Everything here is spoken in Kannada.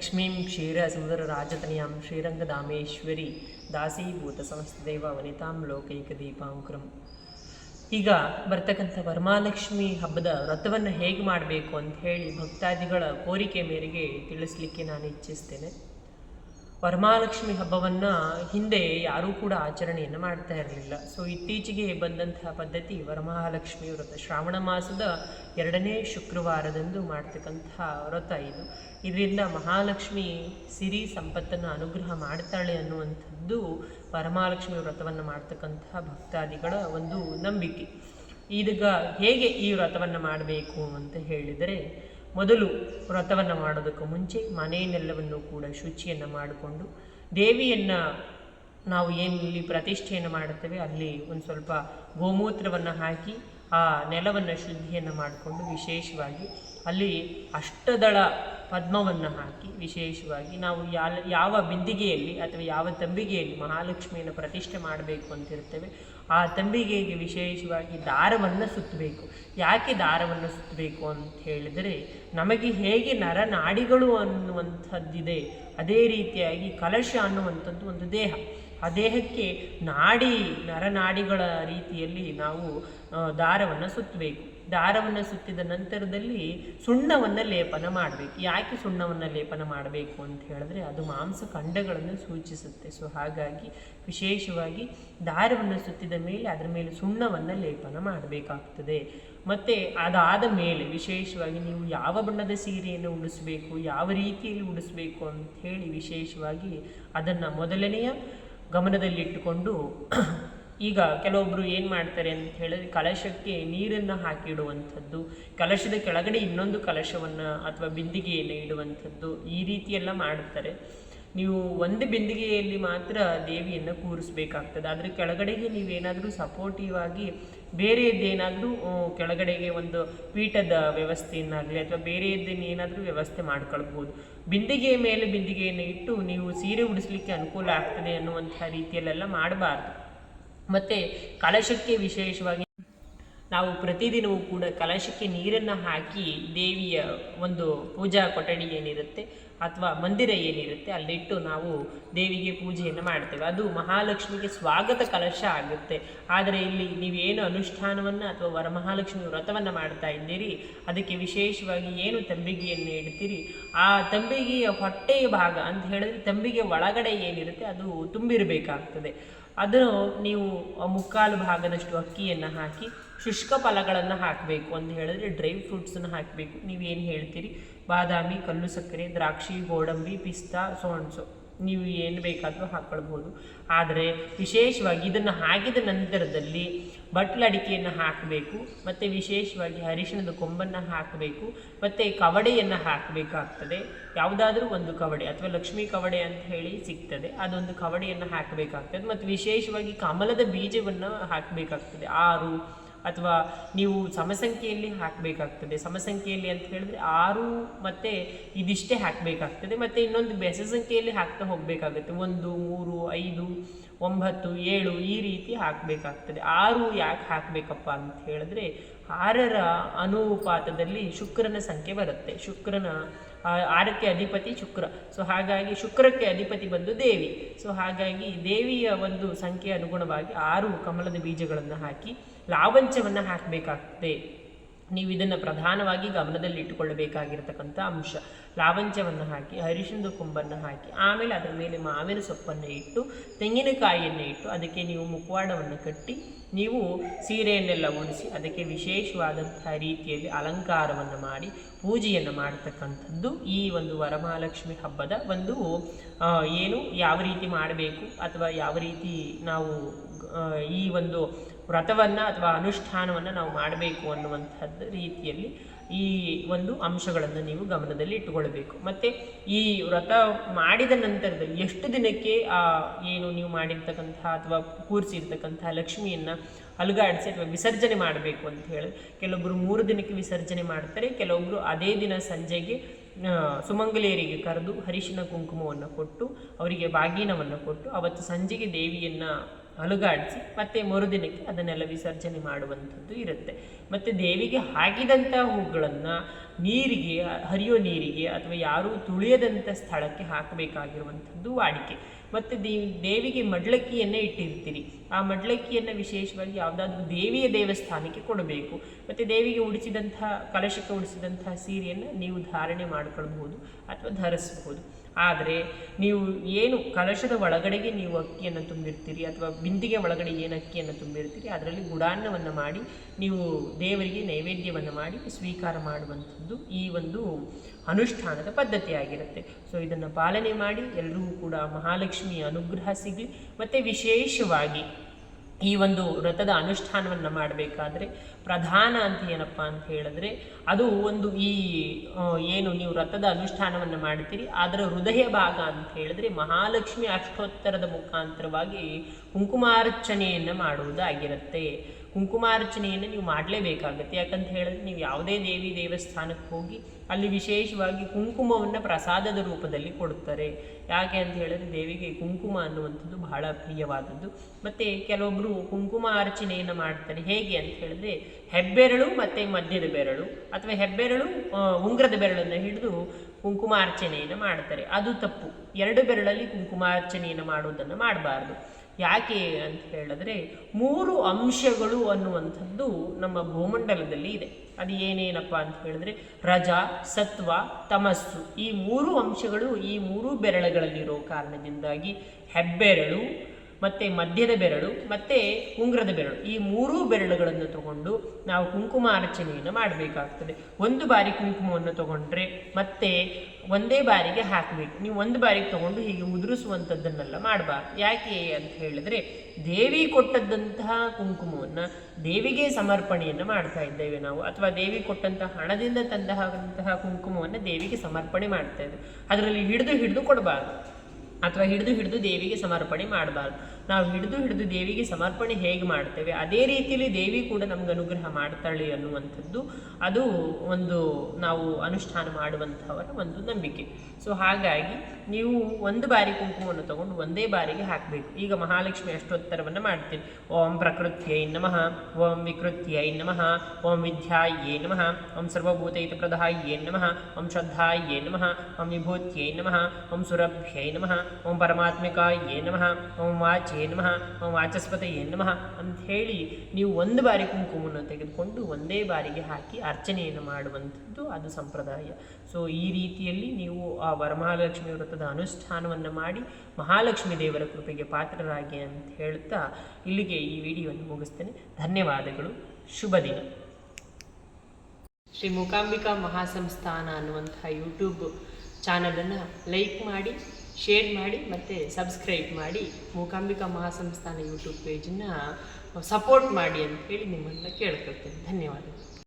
ಲಕ್ಷ್ಮೀಂ ಕ್ಷೀರ ಸುಂದರ ರಾಜತನಿಯಾಂ ಶ್ರೀರಂಗಧಾಮೇಶ್ವರಿ ದಾಸೀಭೂತ ಸಮಸ್ತದೇವ ವನಿತಾಂ ಲೋಕೈಕ ದೀಪಾಂಕುರಂ ಈಗ ಬರ್ತಕ್ಕಂಥ ವರಮಾಲಕ್ಷ್ಮಿ ಹಬ್ಬದ ವ್ರತವನ್ನು ಹೇಗೆ ಮಾಡಬೇಕು ಅಂತ ಹೇಳಿ ಭಕ್ತಾದಿಗಳ ಕೋರಿಕೆ ಮೇರೆಗೆ ತಿಳಿಸ್ಲಿಕ್ಕೆ ನಾನು ಇಚ್ಛಿಸ್ತೇನೆ. ವರಮಹಾಲಕ್ಷ್ಮಿ ಹಬ್ಬವನ್ನು ಹಿಂದೆ ಯಾರೂ ಕೂಡ ಆಚರಣೆಯನ್ನು ಮಾಡ್ತಾ ಇರಲಿಲ್ಲ. ಸೊ ಇತ್ತೀಚೆಗೆ ಬಂದಂತಹ ಪದ್ಧತಿ ವರಮಹಾಲಕ್ಷ್ಮಿ ವ್ರತ ಶ್ರಾವಣ ಮಾಸದ ಎರಡನೇ ಶುಕ್ರವಾರದಂದು ಮಾಡ್ತಕ್ಕಂತಹ ವ್ರತ ಇದು. ಇದರಿಂದ ಮಹಾಲಕ್ಷ್ಮಿ ಸಿರಿ ಸಂಪತ್ತನ್ನು ಅನುಗ್ರಹ ಮಾಡ್ತಾಳೆ ಅನ್ನುವಂಥದ್ದು ವರಮಹಾಲಕ್ಷ್ಮಿ ವ್ರತವನ್ನು ಮಾಡ್ತಕ್ಕಂತಹ ಭಕ್ತಾದಿಗಳ ಒಂದು ನಂಬಿಕೆ. ಈಗ ಹೇಗೆ ಈ ವ್ರತವನ್ನು ಮಾಡಬೇಕು ಅಂತ ಹೇಳಿದರೆ ಮೊದಲು ವ್ರತವನ್ನು ಮಾಡೋದಕ್ಕೂ ಮುಂಚೆ ಮನೆಯನ್ನೆಲ್ಲವನ್ನು ಕೂಡ ಶುಚಿಯನ್ನು ಮಾಡಿಕೊಂಡು ದೇವಿಯನ್ನು ನಾವು ಏನು ಇಲ್ಲಿ ಪ್ರತಿಷ್ಠೆಯನ್ನು ಮಾಡುತ್ತೇವೆ ಅಲ್ಲಿ ಒಂದು ಸ್ವಲ್ಪ ಗೋಮೂತ್ರವನ್ನು ಹಾಕಿ ಆ ನೆಲವನ್ನು ಶುದ್ಧಿಯನ್ನು ಮಾಡಿಕೊಂಡು ವಿಶೇಷವಾಗಿ ಅಲ್ಲಿ ಅಷ್ಟದಳ ಪದ್ಮವನ್ನು ಹಾಕಿ ವಿಶೇಷವಾಗಿ ನಾವು ಯಾವ ಯಾವ ಬಿಂದಿಗೆಯಲ್ಲಿ ಅಥವಾ ಯಾವ ತಂಬಿಗೆಯಲ್ಲಿ ಮಹಾಲಕ್ಷ್ಮಿಯನ್ನು ಪ್ರತಿಷ್ಠೆ ಮಾಡಬೇಕು ಅಂತಿರ್ತೇವೆ, ಆ ತಂಬಿಗೆಗೆ ವಿಶೇಷವಾಗಿ ದಾರವನ್ನು ಸುತ್ತಬೇಕು. ಯಾಕೆ ದಾರವನ್ನು ಸುತ್ತಬೇಕು ಅಂತ ಹೇಳಿದರೆ, ನಮಗೆ ಹೇಗೆ ನರನಾಡಿಗಳು ಅನ್ನುವಂಥದ್ದಿದೆ, ಅದೇ ರೀತಿಯಾಗಿ ಕಲಶ ಅನ್ನುವಂಥದ್ದು ಒಂದು ದೇಹ. ಆ ದೇಹಕ್ಕೆ ನಾಡಿ ನರನಾಡಿಗಳ ರೀತಿಯಲ್ಲಿ ನಾವು ದಾರವನ್ನು ಸುತ್ತಬೇಕು. ದಾರವನ್ನು ಸುತ್ತಿದ ನಂತರದಲ್ಲಿ ಸುಣ್ಣವನ್ನು ಲೇಪನ ಮಾಡಬೇಕು. ಯಾಕೆ ಸುಣ್ಣವನ್ನು ಲೇಪನ ಮಾಡಬೇಕು ಅಂತ ಹೇಳಿದ್ರೆ ಅದು ಮಾಂಸ ಖಂಡಗಳನ್ನು ಸೂಚಿಸುತ್ತೆ. ಸೊ ಹಾಗಾಗಿ ವಿಶೇಷವಾಗಿ ದಾರವನ್ನು ಸುತ್ತಿದ ಮೇಲೆ ಅದರ ಮೇಲೆ ಸುಣ್ಣವನ್ನು ಲೇಪನ ಮಾಡಬೇಕಾಗ್ತದೆ. ಮತ್ತು ಅದಾದ ಮೇಲೆ ವಿಶೇಷವಾಗಿ ನೀವು ಯಾವ ಬಣ್ಣದ ಸೀರೆಯನ್ನು ಉಡಿಸಬೇಕು, ಯಾವ ರೀತಿಯಲ್ಲಿ ಉಡಿಸಬೇಕು ಅಂತ ಹೇಳಿ ವಿಶೇಷವಾಗಿ ಅದನ್ನು ಮೊದಲನೆಯ ಗಮನದಲ್ಲಿಟ್ಟುಕೊಂಡು ಈಗ ಕೆಲವೊಬ್ಬರು ಏನು ಮಾಡ್ತಾರೆ ಅಂತ ಹೇಳಿದ್ರೆ ಕಲಶಕ್ಕೆ ನೀರನ್ನು ಹಾಕಿಡುವಂಥದ್ದು, ಕಲಶದ ಕೆಳಗಡೆ ಇನ್ನೊಂದು ಕಲಶವನ್ನು ಅಥವಾ ಬಿಂದಿಗೆಯನ್ನು ಇಡುವಂಥದ್ದು ಈ ರೀತಿಯೆಲ್ಲ ಮಾಡ್ತಾರೆ. ನೀವು ಒಂದು ಬಿಂದಿಗೆಯಲ್ಲಿ ಮಾತ್ರ ದೇವಿಯನ್ನು ಕೂರಿಸ್ಬೇಕಾಗ್ತದೆ. ಆದರೆ ಕೆಳಗಡೆಗೆ ನೀವೇನಾದರೂ ಸಪೋರ್ಟಿವ್ ಆಗಿ ಬೇರೆಯದ್ದೇನಾದರೂ ಕೆಳಗಡೆಗೆ ಒಂದು ಪೀಠದ ವ್ಯವಸ್ಥೆಯನ್ನಾಗಲಿ ಅಥವಾ ಬೇರೆಯದ್ದನ್ನು ಏನಾದರೂ ವ್ಯವಸ್ಥೆ ಮಾಡ್ಕೊಳ್ಬೋದು ಬಿಂದಿಗೆಯ ಮೇಲೆ ಬಿಂದಿಗೆಯನ್ನು ಇಟ್ಟು ನೀವು ಸೀರೆ ಉಡಿಸ್ಲಿಕ್ಕೆ ಅನುಕೂಲ ಆಗ್ತದೆ ಅನ್ನುವಂಥ ರೀತಿಯಲ್ಲೆಲ್ಲ ಮಾಡಬಾರ್ದು. ಮತ್ತು ಕಲಶಕ್ಕೆ ವಿಶೇಷವಾಗಿ ನಾವು ಪ್ರತಿದಿನವೂ ಕೂಡ ಕಲಶಕ್ಕೆ ನೀರನ್ನು ಹಾಕಿ ದೇವಿಯ ಒಂದು ಪೂಜಾ ಕೊಠಡಿ ಏನಿರುತ್ತೆ ಅಥವಾ ಮಂದಿರ ಏನಿರುತ್ತೆ ಅಲ್ಲಿಟ್ಟು ನಾವು ದೇವಿಗೆ ಪೂಜೆಯನ್ನು ಮಾಡ್ತೇವೆ. ಅದು ಮಹಾಲಕ್ಷ್ಮಿಗೆ ಸ್ವಾಗತ ಕಲಶ ಆಗುತ್ತೆ. ಆದರೆ ಇಲ್ಲಿ ನೀವೇನು ಅನುಷ್ಠಾನವನ್ನು ಅಥವಾ ವರಮಹಾಲಕ್ಷ್ಮಿ ವ್ರತವನ್ನು ಮಾಡ್ತಾ ಇದ್ದೀರಿ, ಅದಕ್ಕೆ ವಿಶೇಷವಾಗಿ ಏನು ತಂಬಿಗೆಯನ್ನು ಇಡ್ತೀರಿ? ಆ ತಂಬಿಗೆಯ ಹೊಟ್ಟೆಯ ಭಾಗ ಅಂತ ಹೇಳಿದ್ರೆ ತಂಬಿಗೆ ಒಳಗಡೆ ಏನಿರುತ್ತೆ ಅದು ತುಂಬಿರಬೇಕಾಗ್ತದೆ. ಅದನ್ನು ನೀವು ಮುಕ್ಕಾಲು ಭಾಗದಷ್ಟು ಅಕ್ಕಿಯನ್ನು ಹಾಕಿ ಶುಷ್ಕ ಫಲಗಳನ್ನು ಹಾಕಬೇಕು ಅಂತ ಹೇಳಿದ್ರೆ ಡ್ರೈ ಫ್ರೂಟ್ಸನ್ನು ಹಾಕಬೇಕು. ನೀವೇನು ಹೇಳ್ತೀರಿ? ಬಾದಾಮಿ, ಕಲ್ಲು ಸಕ್ಕರೆ, ದ್ರಾಕ್ಷಿ, ಗೋಡಂಬಿ, ಪಿಸ್ತಾ ಸೋಣ್ಸು ನೀವು ಏನು ಬೇಕಾದರೂ ಹಾಕ್ಕೊಳ್ಬೋದು ಆದರೆ ವಿಶೇಷವಾಗಿ ಇದನ್ನು ಹಾಕಿದ ನಂತರದಲ್ಲಿ ಬಟ್ಲಡಿಕೆಯನ್ನು ಹಾಕಬೇಕು, ಮತ್ತು ವಿಶೇಷವಾಗಿ ಅರಿಶಿಣದ ಕೊಂಬನ್ನು ಹಾಕಬೇಕು, ಮತ್ತು ಕವಡೆಯನ್ನು ಹಾಕಬೇಕಾಗ್ತದೆ. ಯಾವುದಾದ್ರೂ ಒಂದು ಕವಡೆ ಅಥವಾ ಲಕ್ಷ್ಮೀ ಕವಡೆ ಅಂತ ಹೇಳಿ ಸಿಗ್ತದೆ. ಅದೊಂದು ಕವಡೆಯನ್ನು ಹಾಕಬೇಕಾಗ್ತದೆ. ಮತ್ತು ವಿಶೇಷವಾಗಿ ಕಮಲದ ಬೀಜವನ್ನು ಹಾಕಬೇಕಾಗ್ತದೆ. ಆರು ಅಥವಾ ನೀವು ಸಮಸಂಖ್ಯೆಯಲ್ಲಿ ಹಾಕಬೇಕಾಗ್ತದೆ. ಸಮಸಂಖ್ಯೆಯಲ್ಲಿ ಅಂತ ಹೇಳಿದ್ರೆ ಆರು ಮತ್ತು ಇದಿಷ್ಟೇ ಹಾಕಬೇಕಾಗ್ತದೆ. ಮತ್ತು ಇನ್ನೊಂದು ಬೆಸ ಸಂಖ್ಯೆಯಲ್ಲಿ ಹಾಕ್ತಾ ಹೋಗಬೇಕಾಗುತ್ತೆ. ಒಂದು, ಮೂರು, ಐದು, ಒಂಬತ್ತು, ಏಳು ಈ ರೀತಿ ಹಾಕಬೇಕಾಗ್ತದೆ. ಆರು ಯಾಕೆ ಹಾಕಬೇಕಪ್ಪ ಅಂತ ಹೇಳಿದ್ರೆ ಆರರ ಅನುಪಾತದಲ್ಲಿ ಶುಕ್ರನ ಸಂಖ್ಯೆ ಬರುತ್ತೆ. ಶುಕ್ರನ ಆರಕ್ಕೆ ಅಧಿಪತಿ ಶುಕ್ರ. ಸೊ ಹಾಗಾಗಿ ಶುಕ್ರಕ್ಕೆ ಅಧಿಪತಿ ಬಂದು ದೇವಿ. ಸೊ ಹಾಗಾಗಿ ದೇವಿಯ ಒಂದು ಸಂಖ್ಯೆ ಅನುಗುಣವಾಗಿ ಆರು ಕಮಲದ ಬೀಜಗಳನ್ನು ಹಾಕಿ ಲಾವಂಚವನ್ನು ಹಾಕಬೇಕಾಗ್ತದೆ. ನೀವು ಇದನ್ನು ಪ್ರಧಾನವಾಗಿ ಗಮನದಲ್ಲಿ ಇಟ್ಟುಕೊಳ್ಳಬೇಕಾಗಿರ್ತಕ್ಕಂಥ ಅಂಶ. ಲಾವಂಚವನ್ನು ಹಾಕಿ ಅರಿಶಿನದ ಕುಂಬನ್ನು ಹಾಕಿ, ಆಮೇಲೆ ಅದರ ಮೇಲೆ ಮಾವಿನ ಸೊಪ್ಪನ್ನು ಇಟ್ಟು, ತೆಂಗಿನಕಾಯಿಯನ್ನು ಇಟ್ಟು, ಅದಕ್ಕೆ ನೀವು ಮುಖವಾಡವನ್ನು ಕಟ್ಟಿ, ನೀವು ಸೀರೆಯನ್ನೆಲ್ಲ ಉಣಿಸಿ, ಅದಕ್ಕೆ ವಿಶೇಷವಾದಂತಹ ರೀತಿಯಲ್ಲಿ ಅಲಂಕಾರವನ್ನು ಮಾಡಿ, ಪೂಜೆಯನ್ನು ಮಾಡತಕ್ಕಂಥದ್ದು ಈ ಒಂದು ವರಮಹಾಲಕ್ಷ್ಮಿ ಹಬ್ಬದ ಒಂದು ಏನು ಯಾವ ರೀತಿ ಮಾಡಬೇಕು ಅಥವಾ ಯಾವ ರೀತಿ ನಾವು ಈ ಒಂದು ವ್ರತವನ್ನು ಅಥವಾ ಅನುಷ್ಠಾನವನ್ನು ನಾವು ಮಾಡಬೇಕು ಅನ್ನುವಂಥದ್ದು ರೀತಿಯಲ್ಲಿ ಈ ಒಂದು ಅಂಶಗಳನ್ನು ನೀವು ಗಮನದಲ್ಲಿ ಇಟ್ಟುಕೊಳ್ಬೇಕು ಮತ್ತು ಈ ವ್ರತ ಮಾಡಿದ ನಂತರದಲ್ಲಿ ಎಷ್ಟು ದಿನಕ್ಕೆ ಆ ಏನು ನೀವು ಮಾಡಿರ್ತಕ್ಕಂಥ ಅಥವಾ ಕೂರಿಸಿರ್ತಕ್ಕಂಥ ಲಕ್ಷ್ಮಿಯನ್ನು ಅಲುಗಾಡಿಸಿ ಅಥವಾ ವಿಸರ್ಜನೆ ಮಾಡಬೇಕು ಅಂತ ಹೇಳಿ ಕೆಲವೊಬ್ಬರು ಮೂರು ದಿನಕ್ಕೆ ವಿಸರ್ಜನೆ ಮಾಡ್ತಾರೆ ಕೆಲವೊಬ್ಬರು ಅದೇ ದಿನ ಸಂಜೆಗೆ ಸುಮಂಗಲಿಯರಿಗೆ ಕರೆದು ಹರಿಶಿನ ಕುಂಕುಮವನ್ನು ಕೊಟ್ಟು ಅವರಿಗೆ ಬಾಗಿನವನ್ನು ಕೊಟ್ಟು ಅವತ್ತು ಸಂಜೆಗೆ ದೇವಿಯನ್ನು ಅಲುಗಾಡಿಸಿ ಮತ್ತೆ ಮರುದಿನಕ್ಕೆ ಅದನ್ನೆಲ್ಲ ವಿಸರ್ಜನೆ ಮಾಡುವಂಥದ್ದು ಇರುತ್ತೆ. ಮತ್ತು ದೇವಿಗೆ ಹಾಕಿದಂಥ ಹೂಗಳನ್ನು ನೀರಿಗೆ, ಹರಿಯೋ ನೀರಿಗೆ ಅಥವಾ ಯಾರೂ ತುಳಿಯದಂಥ ಸ್ಥಳಕ್ಕೆ ಹಾಕಬೇಕಾಗಿರುವಂಥದ್ದು ವಾಡಿಕೆ. ಮತ್ತು ದೇವಿಗೆ ಮಡ್ಲಕ್ಕಿಯನ್ನೇ ಇಟ್ಟಿರ್ತೀರಿ. ಆ ಮಡ್ಲಕ್ಕಿಯನ್ನು ವಿಶೇಷವಾಗಿ ಯಾವುದಾದ್ರೂ ದೇವಿಯ ದೇವಸ್ಥಾನಕ್ಕೆ ಕೊಡಬೇಕು. ಮತ್ತು ದೇವಿಗೆ ಉಡಿಸಿದಂಥ, ಕಲಶಕ್ಕೆ ಉಡಿಸಿದಂಥ ಸೀರೆಯನ್ನು ನೀವು ಧಾರಣೆ ಮಾಡ್ಕೊಳ್ಬೋದು ಅಥವಾ ಧರಿಸಬಹುದು. ಆದರೆ ನೀವು ಏನು ಕಲಶದ ಒಳಗಡೆಗೆ ನೀವು ಅಕ್ಕಿಯನ್ನು ತುಂಬಿರ್ತೀರಿ ಅಥವಾ ಬಿಂದಿಗೆ ಒಳಗಡೆ ಏನು ಅಕ್ಕಿಯನ್ನು ತುಂಬಿರ್ತೀರಿ, ಅದರಲ್ಲಿ ಗುಡಾನ್ನವನ್ನು ಮಾಡಿ, ನೀವು ದೇವರಿಗೆ ನೈವೇದ್ಯವನ್ನು ಮಾಡಿ ಸ್ವೀಕಾರ ಮಾಡುವಂಥದ್ದು ಈ ಒಂದು ಅನುಷ್ಠಾನದ ಪದ್ಧತಿಯಾಗಿರುತ್ತೆ. ಸೊ ಇದನ್ನು ಪಾಲನೆ ಮಾಡಿ ಎಲ್ಲರಿಗೂ ಕೂಡ ಮಹಾಲಕ್ಷ್ಮಿಯ ಅನುಗ್ರಹ ಸಿಗಲಿ, ಮತ್ತು ವಿಶೇಷವಾಗಿ ಈ ಒಂದು ವ್ರತದ ಅನುಷ್ಠಾನವನ್ನು ಮಾಡಬೇಕಾದ್ರೆ ಪ್ರಧಾನ ಅಂತ ಏನಪ್ಪ ಅಂತ ಹೇಳಿದ್ರೆ ಅದು ಒಂದು ಈ ಏನು ನೀವು ವ್ರತದ ಅನುಷ್ಠಾನವನ್ನು ಮಾಡ್ತೀರಿ, ಅದರ ಹೃದಯ ಭಾಗ ಅಂತ ಹೇಳಿದ್ರೆ ಮಹಾಲಕ್ಷ್ಮಿ ಅಷ್ಟೋತ್ತರದ ಮುಖಾಂತರವಾಗಿ ಕುಂಕುಮಾರ್ಚನೆಯನ್ನು ಮಾಡುವುದಾಗಿರುತ್ತೆ. ಕುಂಕುಮಾರ್ಚನೆಯನ್ನು ನೀವು ಮಾಡಲೇಬೇಕಾಗತ್ತೆ. ಯಾಕಂತ ಹೇಳಿದ್ರೆ ನೀವು ಯಾವುದೇ ದೇವಿ ದೇವಸ್ಥಾನಕ್ಕೆ ಹೋಗಿ ಅಲ್ಲಿ ವಿಶೇಷವಾಗಿ ಕುಂಕುಮವನ್ನು ಪ್ರಸಾದದ ರೂಪದಲ್ಲಿ ಕೊಡುತ್ತಾರೆ. ಯಾಕೆ ಅಂತ ಹೇಳಿದ್ರೆ ದೇವಿಗೆ ಕುಂಕುಮ ಅನ್ನುವಂಥದ್ದು ಬಹಳ ಪ್ರಿಯವಾದದ್ದು. ಮತ್ತು ಕೆಲವೊಬ್ಬರು ಕುಂಕುಮ ಅರ್ಚನೆಯನ್ನು ಮಾಡ್ತಾರೆ. ಹೇಗೆ ಅಂತ ಹೇಳಿದ್ರೆ ಹೆಬ್ಬೆರಳು ಮತ್ತು ಮಧ್ಯದ ಬೆರಳು ಅಥವಾ ಹೆಬ್ಬೆರಳು ಉಂಗ್ರದ ಬೆರಳನ್ನು ಹಿಡಿದು ಕುಂಕುಮಾರ್ಚನೆಯನ್ನು ಮಾಡ್ತಾರೆ. ಅದು ತಪ್ಪು. ಎರಡು ಬೆರಳಲ್ಲಿ ಕುಂಕುಮಾರ್ಚನೆಯನ್ನು ಮಾಡುವುದನ್ನು ಮಾಡಬಾರ್ದು. ಯಾಕೆ ಅಂತ ಹೇಳಿದ್ರೆ ಮೂರು ಅಂಶಗಳು ಅನ್ನುವಂಥದ್ದು ನಮ್ಮ ಭೂಮಂಡಲದಲ್ಲಿ ಇದೆ. ಅದು ಏನೇನಪ್ಪ ಅಂತ ಹೇಳಿದ್ರೆ ರಜ, ಸತ್ವ, ತಮಸ್ಸು. ಈ ಮೂರು ಅಂಶಗಳು ಈ ಮೂರು ಬೆರಳುಗಳಲ್ಲಿರೋ ಕಾರಣದಿಂದಾಗಿ ಹೆಬ್ಬೆರಳು ಮತ್ತು ಮಧ್ಯದ ಬೆರಳು, ಮತ್ತು ಉಂಗ್ರದ ಬೆರಳು. ಈ ಮೂರೂ ಬೆರಳುಗಳನ್ನು ತಗೊಂಡು ನಾವು ಕುಂಕುಮ ಅರ್ಚನೆಯನ್ನು ಮಾಡಬೇಕಾಗ್ತದೆ. ಒಂದು ಬಾರಿ ಕುಂಕುಮವನ್ನು ತಗೊಂಡ್ರೆ ಮತ್ತೆ ಒಂದೇ ಬಾರಿಗೆ ಹಾಕಬೇಕು. ನೀವು ಒಂದು ಬಾರಿಗೆ ತಗೊಂಡು ಹೀಗೆ ಉದುರಿಸುವಂಥದ್ದನ್ನೆಲ್ಲ ಮಾಡಬಾರ್ದು. ಯಾಕೆ ಅಂತ ಹೇಳಿದ್ರೆ, ದೇವಿ ಕೊಟ್ಟದ್ದಂತಹ ಕುಂಕುಮವನ್ನು ದೇವಿಗೆ ಸಮರ್ಪಣೆಯನ್ನು ಮಾಡ್ತಾ ಇದ್ದೇವೆ ನಾವು. ಅಥವಾ ದೇವಿ ಕೊಟ್ಟಂತಹ ಹಣದಿಂದ ತಂದಹಾಗಂತಹ ಕುಂಕುಮವನ್ನು ದೇವಿಗೆ ಸಮರ್ಪಣೆ ಮಾಡ್ತಾ ಇದ್ದೇವೆ. ಅದರಲ್ಲಿ ಹಿಡಿದು ಹಿಡಿದು ಕೊಡಬಾರ್ದು. ಅಥವಾ ಹಿಡಿದು ಹಿಡಿದು ದೇವಿಗೆ ಸಮರ್ಪಣೆ ಮಾಡಬಾರ್ದು. ನಾವು ಹಿಡಿದು ಹಿಡಿದು ದೇವಿಗೆ ಸಮರ್ಪಣೆ ಹೇಗೆ ಮಾಡ್ತೇವೆ ಅದೇ ರೀತಿಯಲ್ಲಿ ದೇವಿ ಕೂಡ ನಮ್ಗೆ ಅನುಗ್ರಹ ಮಾಡ್ತಾಳೆ ಅನ್ನುವಂಥದ್ದು ಅದು ಒಂದು ನಾವು ಅನುಷ್ಠಾನ ಮಾಡುವಂಥವರ ಒಂದು ನಂಬಿಕೆ. ಸೊ ಹಾಗಾಗಿ ನೀವು ಒಂದು ಬಾರಿ ಕುಂಕುಮವನ್ನು ತಗೊಂಡು ಒಂದೇ ಬಾರಿಗೆ ಹಾಕಬೇಕು. ಈಗ ಮಹಾಲಕ್ಷ್ಮಿ ಅಷ್ಟೋತ್ತರವನ್ನು ಮಾಡ್ತೀವಿ ಓಂ ಪ್ರಕೃತ್ಯೈ ನಮಃ, ಓಂ ವಿಕೃತ್ಯೈ ನಮಃ, ಓಂ ವಿದ್ಯಾಯೇ ನಮಃ, ಓಂ ಸರ್ವಭೂತೈತ ಪ್ರದಾಯೇ ನಮಃ, ಓಂ ಶ್ರದ್ಧಾಯೇ ನಮಃ, ಓಂ ವಿಭೂತ್ಯೈ ನಮಃ, ಓಂ ಸುರಭ್ಯೈ ನಮಃ, ಓಂ ಪರಮಾತ್ಮಿಕಾಯೇ ನಮಃ, ಓಂ ವಾಚ್ಯೇ ನಮಃ ಓಂ ವಾಚಸ್ಪತಯೇ ನಮಃ ಅಂತ ಹೇಳಿ ನೀವು ಒಂದು ಬಾರಿ ಕುಂಕುಮವನ್ನು ತೆಗೆದುಕೊಂಡು ಒಂದೇ ಬಾರಿಗೆ ಹಾಕಿ ಅರ್ಚನೆಯನ್ನು ಮಾಡುವಂಥದ್ದು ಅದು ಸಂಪ್ರದಾಯ. ಸೊ ಈ ರೀತಿಯಲ್ಲಿ ನೀವು ಆ ವರಮಹಾಲಕ್ಷ್ಮಿ ವ್ರತದ ಅನುಷ್ಠಾನವನ್ನು ಮಾಡಿ ಮಹಾಲಕ್ಷ್ಮಿ ದೇವರ ಕೃಪೆಗೆ ಪಾತ್ರರಾಗಿ ಅಂತ ಹೇಳ್ತಾ ಇಲ್ಲಿಗೆ ಈ ವಿಡಿಯೋವನ್ನು ಮುಗಿಸ್ತೇನೆ. ಧನ್ಯವಾದಗಳು. ಶುಭ ದಿನ. ಶ್ರೀ ಮೂಕಾಂಬಿಕಾ ಮಹಾಸಂಸ್ಥಾನ ಅನ್ನುವಂತಹ ಯೂಟ್ಯೂಬ್ ಚಾನಲನ್ನು ಲೈಕ್ ಮಾಡಿ ಶೇರ್ ಮಾಡಿ ಮತ್ತು ಸಬ್ಸ್ಕ್ರೈಬ್ ಮಾಡಿ ಮೂಕಾಂಬಿಕಾ ಮಹಾಸಂಸ್ಥಾನ ಯೂಟ್ಯೂಬ್ ಪೇಜನ್ನು ಸಪೋರ್ಟ್ ಮಾಡಿ ಅಂತ ಹೇಳಿ ನಿಮ್ಮನ್ನು ಕೇಳ್ಕೊಳ್ತೇನೆ. ಧನ್ಯವಾದಗಳು.